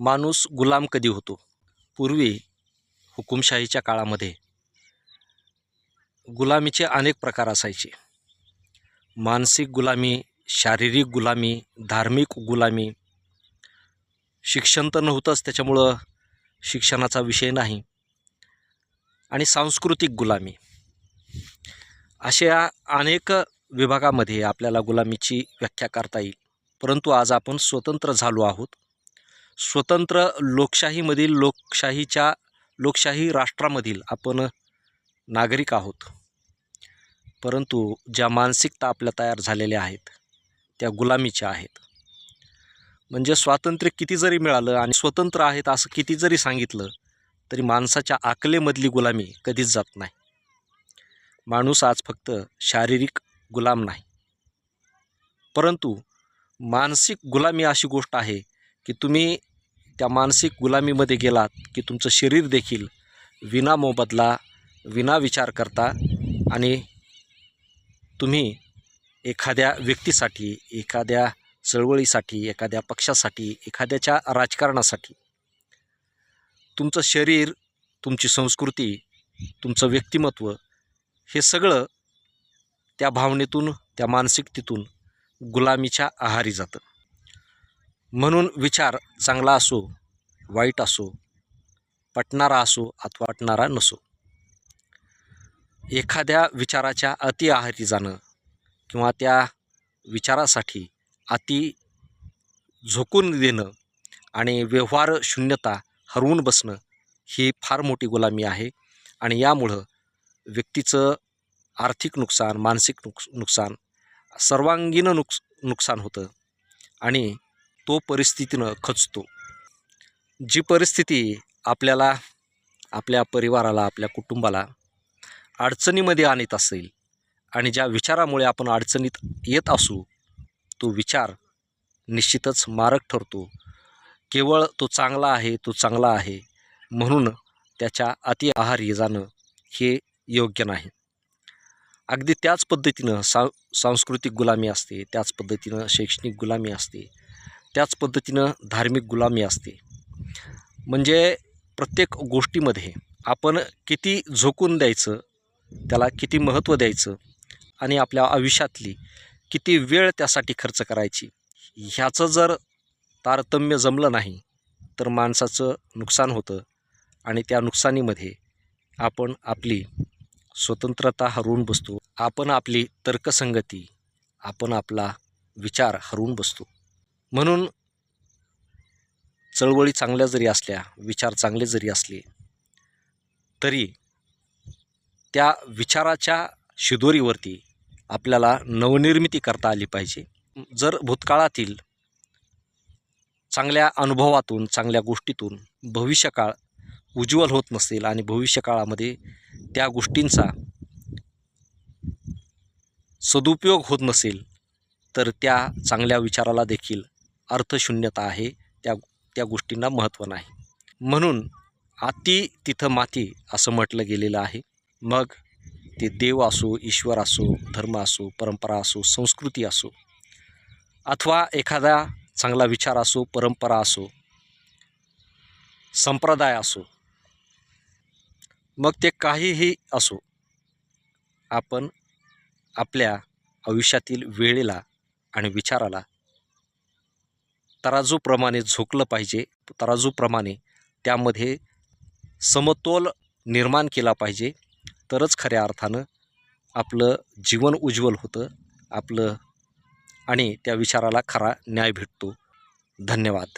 माणूस गुलाम कधी होतो? पूर्वी हुकुमशाहीच्या काळामध्ये गुलामीचे अनेक प्रकार असायचे. मानसिक गुलामी शारीरिक गुलामी धार्मिक गुलामी. शिक्षण तर नव्हतंच त्याच्यामुळं शिक्षणाचा विषय नाही. आणि सांस्कृतिक गुलामी. अशा अनेक विभागामध्ये आपल्याला गुलामीची व्याख्या करता येईल. परंतु आज आपण स्वतंत्र झालो आहोत. स्वतंत्र लोकशाहीमधील लोकशाहीच्या लोकशाही राष्ट्रामधील आपण नागरिक आहोत. परंतु ज्या मानसिकता आपल्या तयार झालेल्या आहेत त्या गुलामीच्या आहेत. म्हणजे स्वातंत्र्य किती जरी मिळालं आणि स्वतंत्र आहेत असं किती जरी सांगितलं तरी माणसाच्या आकलेमधली गुलामी कधीच जात नाही. माणूस आज फक्त शारीरिक गुलाम नाही. परंतु मानसिक गुलामी अशी गोष्ट आहे की तुम्ही त्या मानसिक गुलामीमध्ये गेलात की तुमचं शरीर देखील विना मोबदला विना विचार करता आणि तुम्ही एखाद्या व्यक्तीसाठी एखाद्या चळवळीसाठी एखाद्या पक्षासाठी एखाद्याच्या राजकारणासाठी तुमचं शरीर तुमची संस्कृती तुमचं व्यक्तिमत्व हे सगळं त्या भावनेतून त्या मानसिकतेतून गुलामीच्या आहारी जातं. म्हणून विचार चांगला असो वाईट असो पटणारा असो अथवा पटणारा नसो. एखाद्या विचाराच्या अति आहारी जाणं किंवा त्या विचारासाठी अति झोकून देणं आणि व्यवहार शून्यता हरवून बसणं ही फार मोठी गुलामी आहे आणि यामुळं व्यक्तीचं आर्थिक नुकसान मानसिक नुक नुकसान सर्वांगीण नुक नुकसान होतं आणि तो परिस्थितीनं खचतो. जी परिस्थिती आपल्याला आपल्या परिवाराला आपल्या कुटुंबाला अडचणीमध्ये आणत असेल आणि ज्या विचारामुळे आपण अडचणीत येत असू तो विचार निश्चितच मारक ठरतो. केवळ तो चांगला आहे तो चांगला आहे म्हणून त्याच्या अति आहारी जाणं हे योग्य नाही. अगदी त्याच पद्धतीनं सा सांस्कृतिक गुलामी असते त्याच पद्धतीनं शैक्षणिक गुलामी असते त्याच पद्धतीनं धार्मिक गुलामी असते. म्हणजे प्रत्येक गोष्टीमध्ये आपण किती झोकून द्यायचं त्याला किती महत्त्व द्यायचं आणि आपल्या आयुष्यातली किती वेळ त्यासाठी खर्च करायची ह्याचं जर तारतम्य जमलं नाही तर माणसाचं नुकसान होतं आणि त्या नुकसानीमध्ये आपण आपली स्वतंत्रता हरवून बसतो. आपण आपली तर्कसंगती आपण आपला विचार हरवून बसतो. म्हणून चळवळी चांगल्या जरी असल्या विचार चांगले जरी असले तरी त्या विचाराच्या शिदोरीवरती आपल्याला नवनिर्मिती करता आली पाहिजे. जर भूतकाळातील चांगल्या अनुभवातून चांगल्या गोष्टीतून भविष्यकाळ उज्ज्वल होत नसेल आणि भविष्यकाळामध्ये त्या गोष्टींचा सदुपयोग होत नसेल तर त्या चांगल्या विचाराला देखील अर्थशून्यता आहे त्या त्या गोष्टींना महत्त्व नाही. म्हणून अति तिथं माती असं म्हटलं गेलेलं आहे. मग ते देव असो ईश्वर असो धर्म असो परंपरा असो संस्कृती असो अथवा एखादा चांगला विचार असो परंपरा असो संप्रदाय असो मग ते काहीही असो आपण आपल्या आयुष्यातील वेळेला आणि विचाराला तराजूप्रमाणे झोकलं पाहिजे तराजूप्रमाणे त्यामध्ये समतोल निर्माण केला पाहिजे. तरच खऱ्या अर्थानं आपलं जीवन उज्ज्वल होतं आपलं आणि त्या विचाराला खरा न्याय भेटतो. धन्यवाद.